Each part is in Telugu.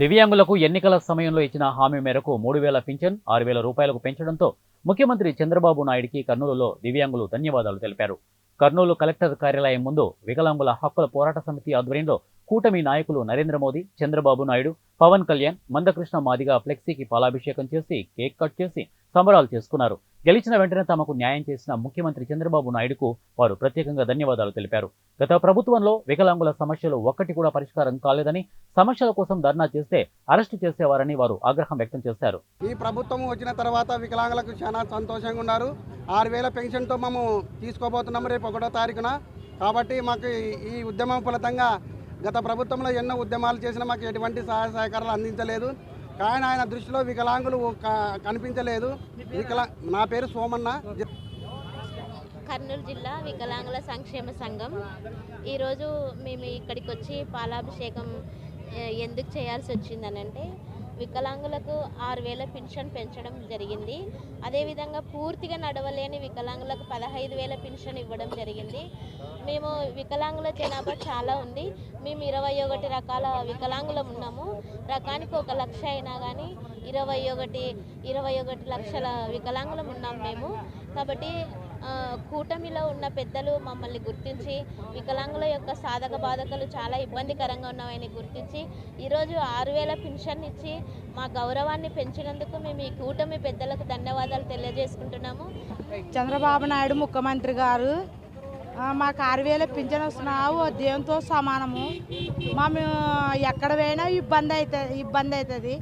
దివ్యాంగులకు ఎన్నికల సమయంలో ఇచ్చిన హామీ మేరకు మూడు వేల పింఛన్ ఆరు వేల రూపాయలకు పెంచడంతో ముఖ్యమంత్రి చంద్రబాబు నాయుడికి కర్నూలులో దివ్యాంగులు ధన్యవాదాలు తెలిపారు. కర్నూలు కలెక్టర్ కార్యాలయం ముందు వికలాంగుల హక్కుల పోరాట సమితి ఆధ్వర్యంలో కూటమి నాయకులు నరేంద్ర మోదీ చంద్రబాబు నాయుడు పవన్ కళ్యాణ్ మందకృష్ణ మాదిగా ఫ్లెక్సీకి పాలాభిషేకం చేసి కేక్ కట్ చేసి సంబరాలు చేసుకున్నారు. గెలిచిన వెంటనే తమకు న్యాయం చేసిన ముఖ్యమంత్రి చంద్రబాబు నాయుడుకు వారు ప్రత్యేకంగా ధన్యవాదాలు తెలిపారు. గత ప్రభుత్వంలో వికలాంగుల సమస్యలు ఒక్కటి కూడా పరిష్కారం కాలేదని సమస్యల కోసం ధర్నా చేస్తే అరెస్టు చేసేవారని వారు ఆగ్రహం వ్యక్తం చేశారు. ఈ ప్రభుత్వం వచ్చిన తర్వాత వికలాంగులకు చాలా సంతోషంగా ఉన్నారు. ఆరు వేల పెన్షన్తో మేము తీసుకోబోతున్నాము రేపు ఒకటో తారీఖున. కాబట్టి మాకు ఈ- ఈ ఉద్యమం ఫలితంగా గత ప్రభుత్వంలో ఎన్నో ఉద్యమాలు చేసినా మాకు ఎటువంటి సహాయ సహకారాలు అందించలేదు. కానీ ఆయన దృష్టిలో వికలాంగులు కనిపించలేదు. వికలా నా పేరు సోమన్న. కర్నూలు జిల్లా వికలాంగుల సంక్షేమ సంఘం. ఈరోజు మేము ఇక్కడికి వచ్చి పాలాభిషేకం ఎందుకు చేయాల్సి వచ్చిందనంటే వికలాంగులకు ఆరు వేల పెన్షన్ పెంచడం జరిగింది. అదేవిధంగా పూర్తిగా నడవలేని వికలాంగులకు పదహైదు వేల పెన్షన్ ఇవ్వడం జరిగింది. మేము వికలాంగుల జనాభా చాలా ఉంది. మేము ఇరవై ఒకటి రకాల వికలాంగులం ఉన్నాము. రకానికి ఒక లక్ష అయినా కానీ ఇరవై ఒకటి ఇరవై ఒకటి లక్షల వికలాంగులం ఉన్నాం మేము. కాబట్టి కూటమిలో ఉన్న పెద్దలు మమ్మల్ని గుర్తించి వికలాంగుల యొక్క సాధక బాధకలు చాలా ఇబ్బందికరంగా ఉన్నవని గుర్తించి ఈరోజు ఆరు వేల పెన్షన్ ఇచ్చి మా గౌరవాన్ని పెంచినందుకు మేము ఈ కూటమి పెద్దలకు ధన్యవాదాలు తెలియజేసుకుంటున్నాము. చంద్రబాబు నాయుడు ముఖ్యమంత్రి గారు మాకు ఆరు వేల పింఛన్ వస్తున్నావు దేవునితో సమానము? మేము ఎక్కడ పోయినా ఇబ్బంది అవుతుంది ఇబ్బంది అవుతుంది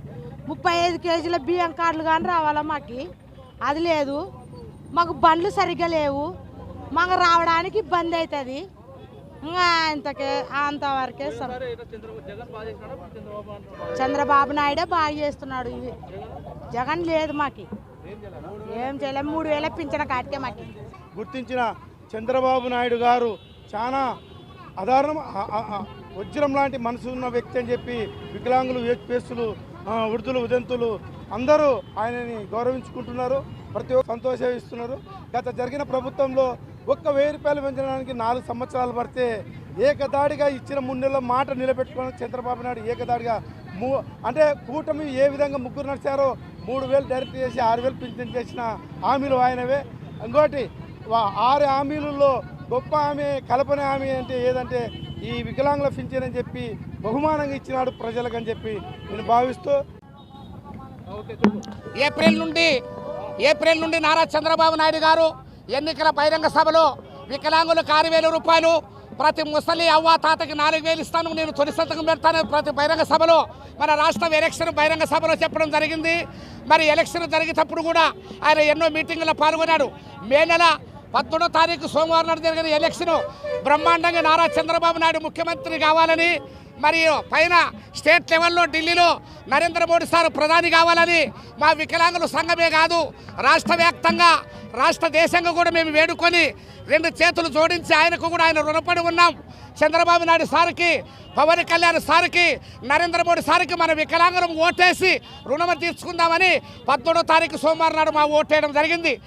ముప్పై ఐదు కేజీల బియ్యం కార్డులు కానీ రావాలా మాకు? అది లేదు. మాకు బండ్లు సరిగ్గా లేవు. మాకు రావడానికి ఇబ్బంది అవుతుంది ఇంకా ఇంతకే అంతవరకే చంద్రబాబు నాయుడే బాగా చేస్తున్నాడు ఇవి. జగన్ లేదు మాకు. ఏం చేయలేము మూడు వేల పింఛన కాటికే మాకు. గుర్తించిన చంద్రబాబు నాయుడు గారు చాలా అదారుణం వజ్రం లాంటి మనసు ఉన్న వ్యక్తి అని చెప్పి వికలాంగులు వేస్తులు వృద్ధులు ఉదంతులు అందరూ ఆయనని గౌరవించుకుంటున్నారు. ప్రతి ఒక్క సంతోషం ఇస్తున్నారు. గత జరిగిన ప్రభుత్వంలో ఒక్క వెయ్యి రూపాయలు పెంచడానికి నాలుగు సంవత్సరాలు పడితే ఏకదాడిగా ఇచ్చిన మూడు నెలల మాట నిలబెట్టుకోవడానికి చంద్రబాబు నాయుడు ఏకదాడిగా మూ అంటే కూటమి ఏ విధంగా ముగ్గురు నడిచారో మూడు వేలు డైరెక్ట్ చేసి ఆరు వేలు పింఛన్ చేసిన హామీలు ఆయనవే. ఇంకోటి ఆరు హామీలలో గొప్ప హామీ కల్పన హామీ అంటే ఏదంటే ఈ వికలాంగుల పింఛన్ అని చెప్పి బహుమానంగా ఇచ్చినాడు ప్రజలకు అని చెప్పి నేను భావిస్తూ ఏప్రిల్ నుండి ఏప్రిల్ నుండి నారా చంద్రబాబు నాయుడు గారు ఎన్నికల బహిరంగ సభలో వికలాంగులకు ఆరు వేల రూపాయలు ప్రతి ముసలి అవ్వ తాతకి నాలుగు వేలు ఇస్తాను నేను తొలి సంతకం పెడతాను ప్రతి బహిరంగ సభలో. మన రాష్ట్రం ఎలక్షన్ బహిరంగ సభలో చెప్పడం జరిగింది. మరి ఎలక్షన్ జరిగేటప్పుడు కూడా ఆయన ఎన్నో మీటింగ్లో పాల్గొన్నాడు. మే నెల పద్దెనిమిదో తారీఖు సోమవారం నాడు జరిగిన ఎలక్షన్ బ్రహ్మాండంగా నారా చంద్రబాబు నాయుడు ముఖ్యమంత్రి కావాలని మరియు పైన స్టేట్ లెవెల్లో ఢిల్లీలో నరేంద్ర మోడీ సార్ ప్రధాని కావాలని మా వికలాంగుల సంఘమే కాదు రాష్ట్ర వ్యాప్తంగా రాష్ట్ర దేశంగా కూడా మేము వేడుకొని రెండు చేతులు జోడించి ఆయనకు కూడా ఆయన రుణపడి ఉన్నాం. చంద్రబాబు నాయుడు సార్కి పవన్ కళ్యాణ్ సార్కి నరేంద్ర మోడీ సార్కి మన వికలాంగులం ఓటేసి రుణం తీర్చుకుందామని పద్మూడో తారీఖు సోమవారం నాడు మా ఓటేయడం జరిగింది.